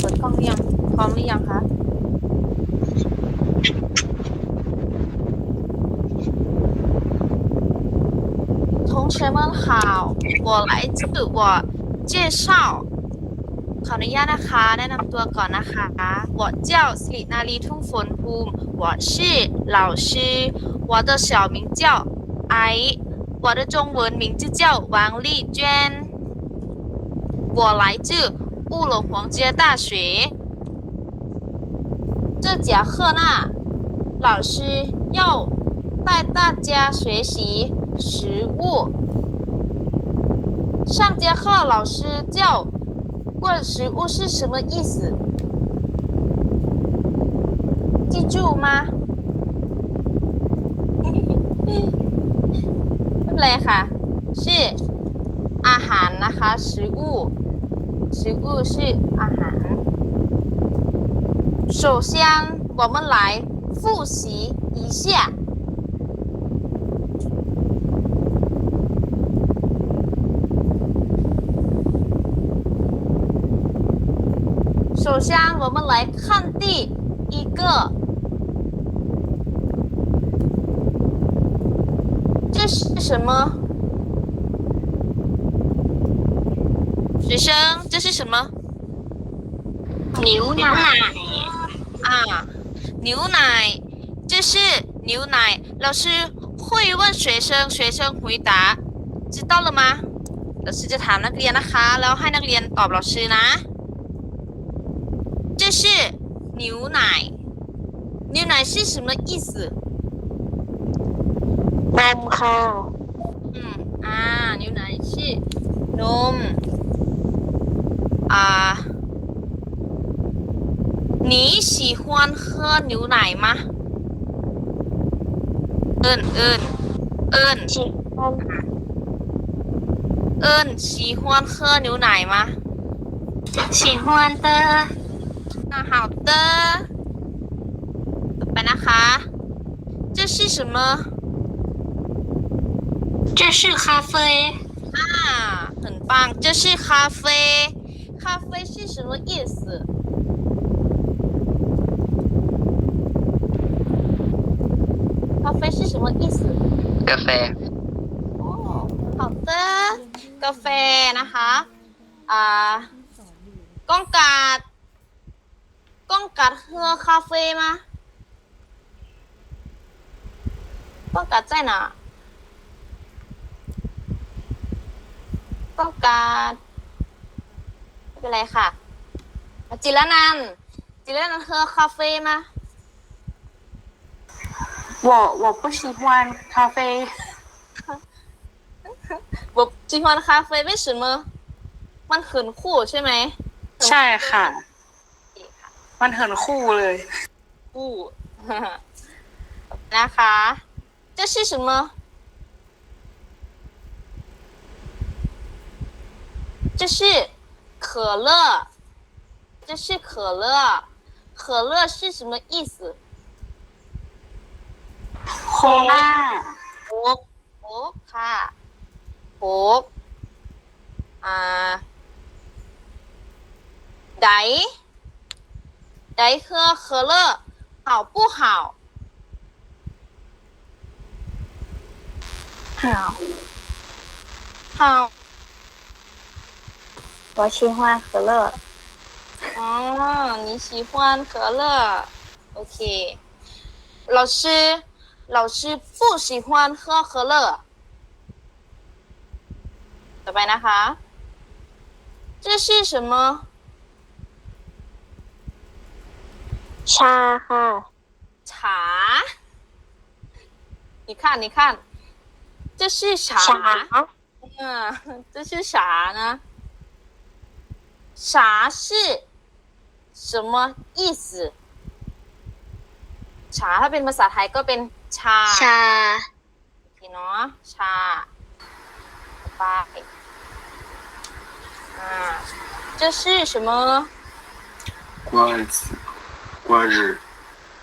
เปิดกล้องหรือยังพร้อมหรือยังคะ同学们好，我来自我介绍ขออนุญาตนะคะ แนะนำตัวก่อนนะคะ我叫สิรินารีทุ่งฝนภูมิ我是老师我的小名叫ไอ我的中文名字叫王丽娟我来自 乌鲁黄街大学这节课呢老师要带大家学习食物上节课老师叫问食物是什么意思？记住吗？ไม่เป็นไรค่ะชื่ออาหารนะคะ食物 食物是อาหาร首先我们来复习一下首先，我们来看第一个，这是什么？ 学生，这是什么？牛奶，啊，牛奶，这是牛奶。老师会问学生，学生回答，知道了吗？老师จะถามนักเรียนนะคะ แล้วให้นักเรียนตอบ老师นะ 这是牛奶，牛奶是什么意思？ นมค่ะ 嗯啊，牛奶是 num 啊。你喜欢喝牛奶吗？嗯嗯嗯 ชิฟอน 嗯，喜欢喝牛奶吗？ ชิฮวนเตอร์ 那好的。ต่อไปนะคะ 这是什么？这是咖啡啊，很棒，这是咖啡。 咖啡是什么意思？咖啡是什么意思？ กาแฟ 哦，好的，กาแฟนะคะอ่าก้องกัดก้องกัด喝咖啡吗？ก้องกัด在哪？ก้องกัดไม่ เป็นไรค่ะ จิรนันท์จิรนันท์喝咖啡吗？我我不喜欢咖啡我喜欢咖啡，为什么？มัน很酷ใช่ไหม ใช่ค่ะ ค่ะ มันเหินคู่เลย 不，นะคะ这是什么？这是 可乐，这是可乐，可乐是什么意思？可乐，可可卡，可啊，来来喝可乐，好不好？好，好。我喜欢可乐哦，你喜欢可乐？OK，老师，老师不喜欢喝可乐。ต่อไปนะคะ 这是什么？ ชาค่ะ 茶。你看，你看，这是啥？ ชา 嗯，这是啥呢？ 啥是什么意思？ชาถ้าเป็นภาษาไทยก็เป็นชา ชา พี่เนาะชาต่อไปอ่า这是什么？瓜子瓜子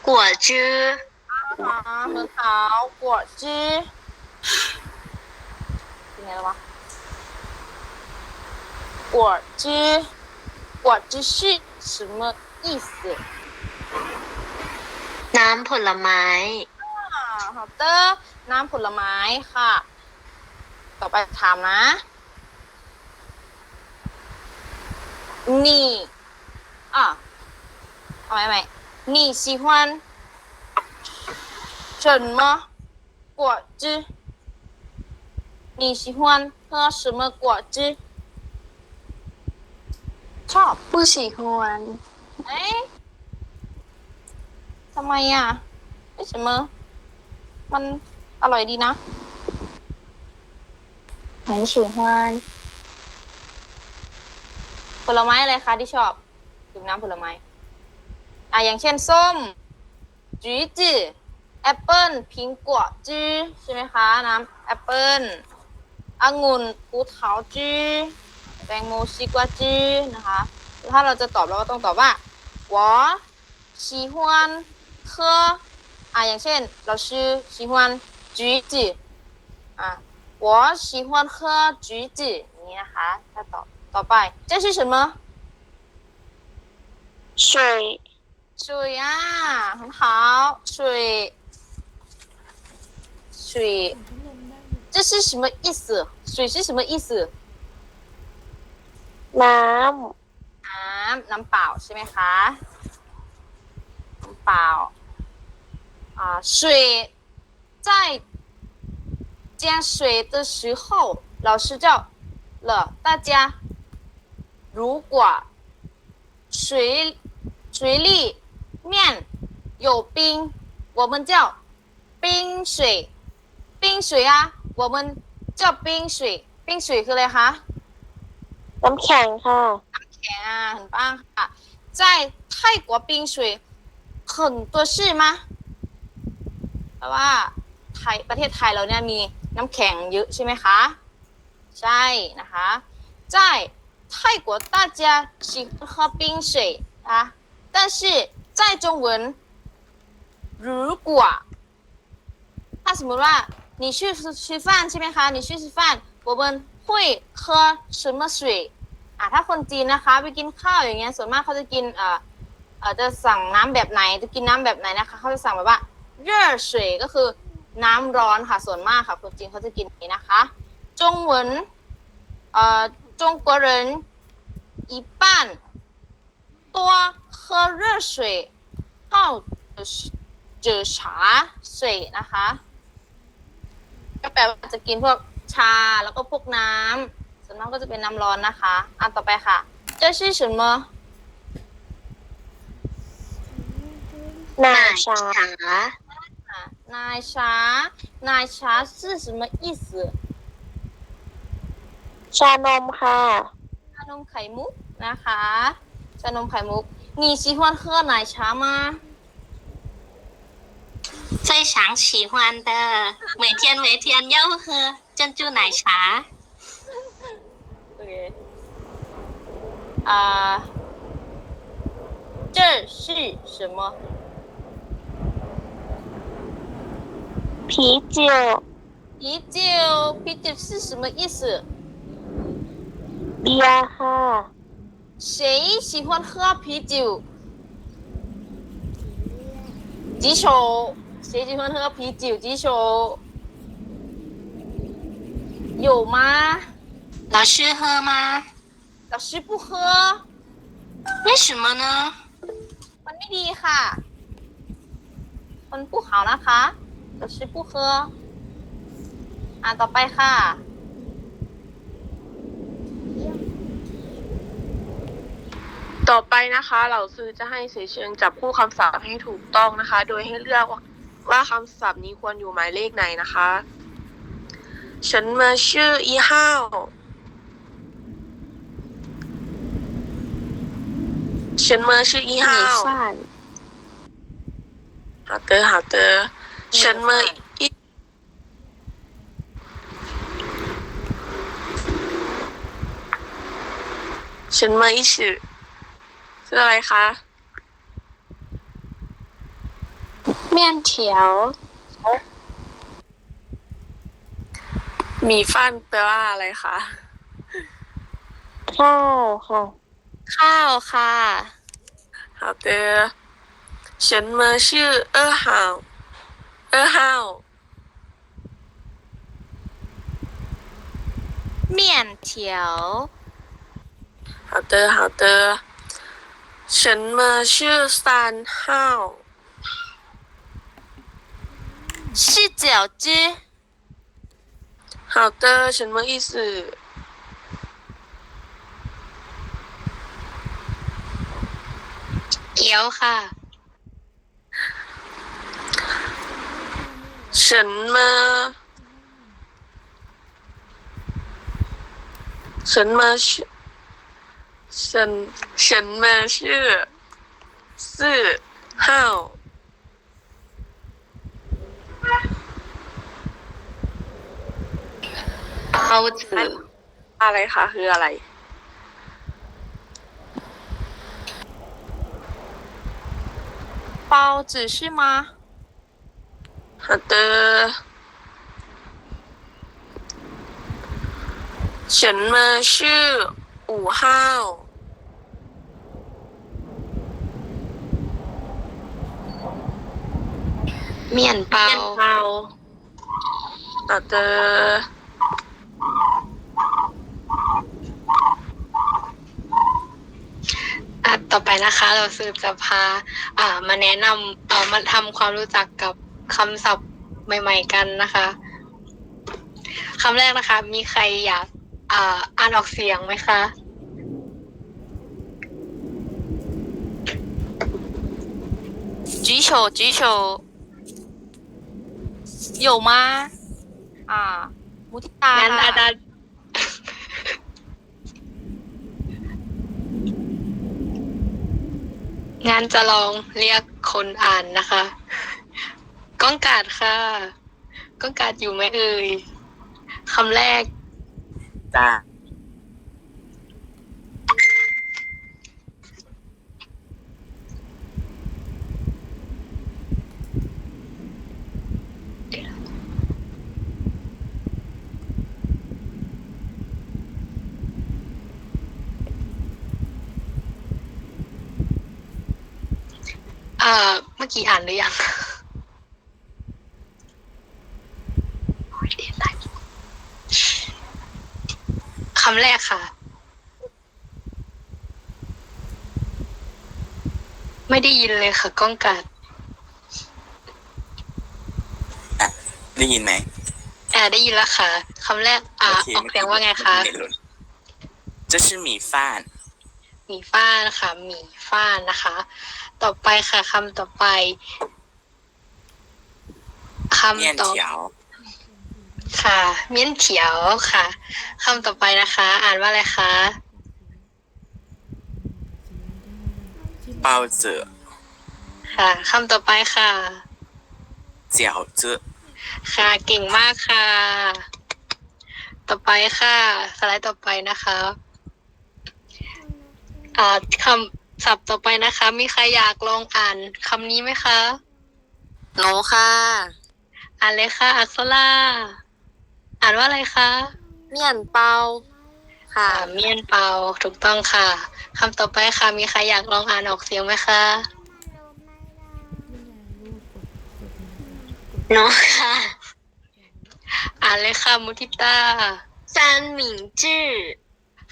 果汁啊，很好，果汁。今天了吗？果汁， 果汁是 什么意思？ น้ำผลไม้ อ่า好的น้ำผลไม้ค่ะ ต่อไปถามนะ นี่อ่ะเอาไหมไหม你喜欢什么果汁？你喜欢喝什么果汁？ ชอบ ผู้ฉีกวน เอ๊ะทำไมอ่ะไม่ใช่มะมันอร่อยดีนะ 很喜欢 ผลไม้อะไรคะที่ชอบดื่มน้ำผลไม้ อ่ะอย่างเช่นส้มจีจืแอปเปิ้ลพิงกัวจื้อใช่ไหมคะ น้ำแอปเปิ้ลองุ่นปูเถาจื้อ แตงโมซีกวาจื้อนะคะถ้าเราจะตอบเราก็ต้องตอบว่า我喜欢喝อ่ะอย่างเช่น เราชื่อ喜欢橘子อ่ะ我喜欢喝橘子อย่างนี้นะคะ ถ้าตอบต่อไป这是什么水水啊，很好，水，水，这是什么意思？水是什么意思？ น้ น้ำน้ำเปล่าใช่ไหมคะน้ำเปล่า啊，水在加水的时候，老师叫了大家，如果水水里面有冰，我们叫冰水，冰水啊，我们叫冰水，冰水คืออะไรคะ ำ น้ำแข็งค่ะ 甜啊，很棒啊！在泰国冰水很多是吗？เพราะว่าไทยประเทศไทยเราเนี่ยมีน้ำแข็งเยอะใช่ไหมคะ ใช่นะคะ在泰国大家喜欢喝冰水啊，但是在中文，如果ถ้าสมมติว่า你去吃饭ใช่ไหมคะ你去吃饭我们 会喝什么水อ่ะถ้าคนจีนนะคะไปกินข้าวอย่างเงี้ยส่วนมากเขาจะกินเอ่อเอ่อจะสั่งน้ำแบบไหนจะกินน้ำแบบไหนนะคะเขาจะสั่งแบบว่าเร่อ水ก็คือน้ำร้อนค่ะส่วนมากค่ะคนจีนเขาจะกินอย่างนี้นะคะจงเหวินเอ่อ中国人一半多喝热水泡着茶水นะคะก็แปลว่าจะกินพวก ชาแล้วก็พวกน้ำ ส่วนมากก็จะเป็นน้ำร้อนนะคะ อันต่อไปค่ะ这是什么 น้ำชา อ่ะ奶茶奶茶是什么意思 ชานมค่ะ ชานมไข่มุกนะคะชานมไข่มุก你喜欢喝奶茶吗 非常喜欢的，每天每天要喝珍珠奶茶。OK，啊，这是什么？啤酒，啤酒，啤酒是什么意思？呀哈，谁喜欢喝啤酒？举手。谁喜欢喝啤酒？举手。有吗？老师喝吗老师不喝，为什么呢 มันไม่ดีค่ะ มัน不好นะคะ老师不喝อ่านต่อไปค่ะ ต่อไปนะคะ เราซื้อจะให้เสเชียงจับคู่คำศัพท์ให้ถูกต้องนะคะ โดยให้เลือก ว่าคำศัพท์นี้ควรอยู่หมายเลขไหนนะคะ ฉันมาชื่ออีห้าวฉันมาชื่ออีห้าวหาเตอหาเตอฉันมาอีฉันมาอีชื่อคืออะไรคะ 面条 หมีฟันแปลว่าอะไรคะ ข้าวค่ะ ข้าวค่ะ 好的，什么是二号？二号，面条好的好的，什么是三号？ 饺子好的什么意思？有哈。什么？什么是什什么是四号。 包子 อะไรคะคืออะไร 包子是吗？好的。什么是五号？เมี่ยนเปา 好的。 ต่อไปนะคะ เราสืบจะพา อ่า มาแนะนำเอ่อมาทำความรู้จักกับคำศัพท์ใหม่ ๆ กันนะคะคำแรกนะคะ มีใครอยาก อ่า อ่านออกเสียงไหมคะ 举手举手，有吗？啊，穆蒂达 งั้นอาจารย์ งานจะลองเรียกคนอ่านนะคะ ก้องกาดค่ะ ก้องกาดอยู่ไหมเอ่ยคำแรก在 เอ่อ เมื่อกี้อ่านหรือยังคำแรกค่ะ ไม่ได้ยินเลยค่ะ ก้องกัด ได้ยินไหม แอบได้ยินแล้วค่ะคำแรก อ่า โอเค ออกเสียงว่าไงคะ เน็ตหลุด这是米饭 หมี่ฟ้านะคะหมี่ฟ้านะคะ ต่อไปค่ะคำต่อไป 面 คำต่อ 条 ค่ะ เมียนเถียวค่ะคำต่อไปนะคะ อ่านว่าอะไรคะ 包子 ค่ะคำต่อไปค่ะ 饺子 ค่ะเก่งมากค่ะ ต่อไปค่ะ สไลด์ต่อไปนะคะ อ่าคำ ศัพท์ต่อไปนะคะ มีใครอยากลองอ่านคำนี้ไหมคะ หนูค่ะ อ่านเลยค่ะ อักษราอ่านว่าอะไรคะ เมียนเปา ค่ะเมียนเปาถูกต้องค่ะคำต่อไปค่ะ มีใครอยากลองอ่านออกเสียงไหมคะหนูค่ะ อ่านเลยค่ะมุทิตา ซันหมิงจื้อ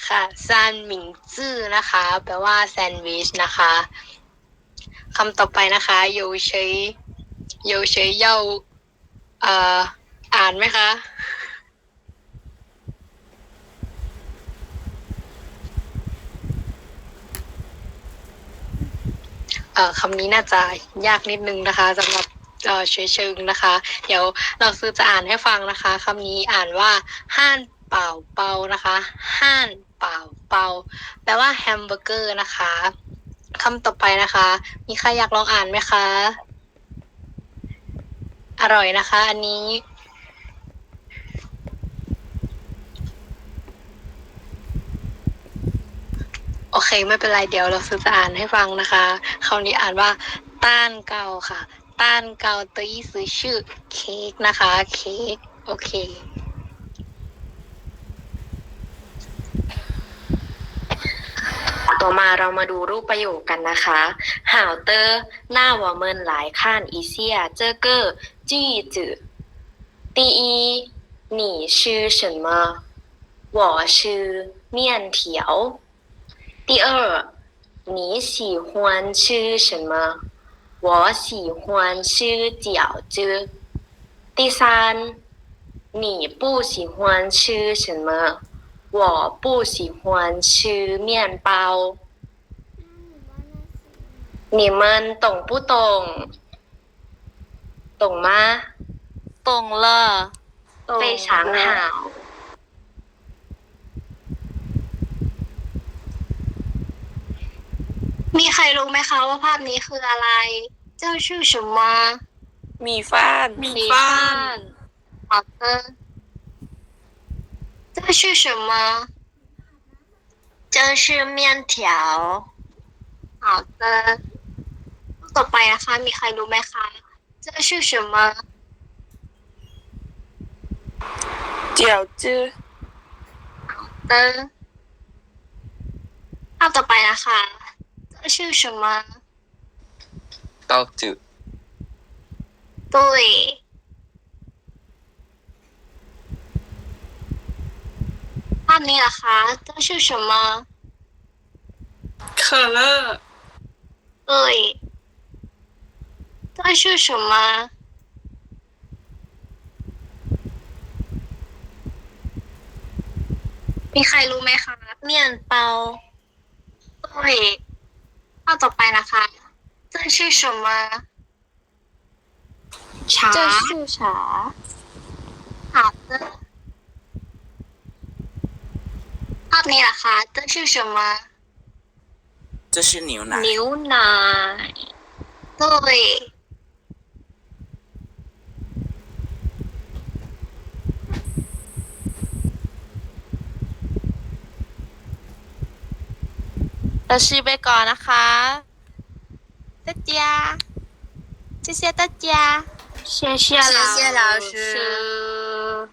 ค่ะซานหมิงจื้อนะคะ แปลว่าแซนด์วิชนะคะคำต่อไปนะคะโยเฉยโยเฉยเย่าเอ่ออ่านไหมคะเอ่อคำนี้น่าจะยากนิดนึงนะคะสำหรับเอ่อเฉยเชิงนะคะ เดี๋ยวเราซื้อจะอ่านให้ฟังนะคะคำนี้อ่านว่าห้าน เป่าเปานะคะห้านเป่าเปาแปลว่าแฮมเบอร์เกอร์นะคะคำต่อไปนะคะ มีใครอยากลองอ่านไหมคะ อร่อยนะคะ อันนี้ โอเคไม่เป็นไรเดี๋ยวเราซื้อจะอ่านให้ฟังนะคะคำนี้อ่านว่าต้านเกาค่ะ ต้านเกาตัวยี่ซื้อชื่อเค้กนะคะ เค้กโอเค ต่อมาเรามาดูรูปประโยคกันนะคะ好的那我们来看一下这个句子第一你吃什么我吃面条第二你喜欢吃什么我喜欢吃饺子第三你不喜欢吃什么 我不喜欢吃面包。你们懂不懂？懂吗？懂了非常好。มีใครรู้ไหมคะว่าภาพนี้คืออะไร这是什么 มีฟ้าน 米饭饭好的 这是什么这是面条好的ต่อไปนะคะ มีใครรู้ไหมคะ这是什么เจียวจื้อ 的ภาพต่อไปนะคะ这是什么包子对 าพนี้ล่ะคะ这是什么 เคอร์เลอร์ 对这是什么มีใครรู้ไหมคะ面包对ภาพต่อไปนะคะ这是什么茶这是茶 ภาพนี้ล่ะคะ这是什么这是牛奶。牛奶对เราชื่อไปก่อนนะคะ大家谢谢大家谢谢谢谢老老师师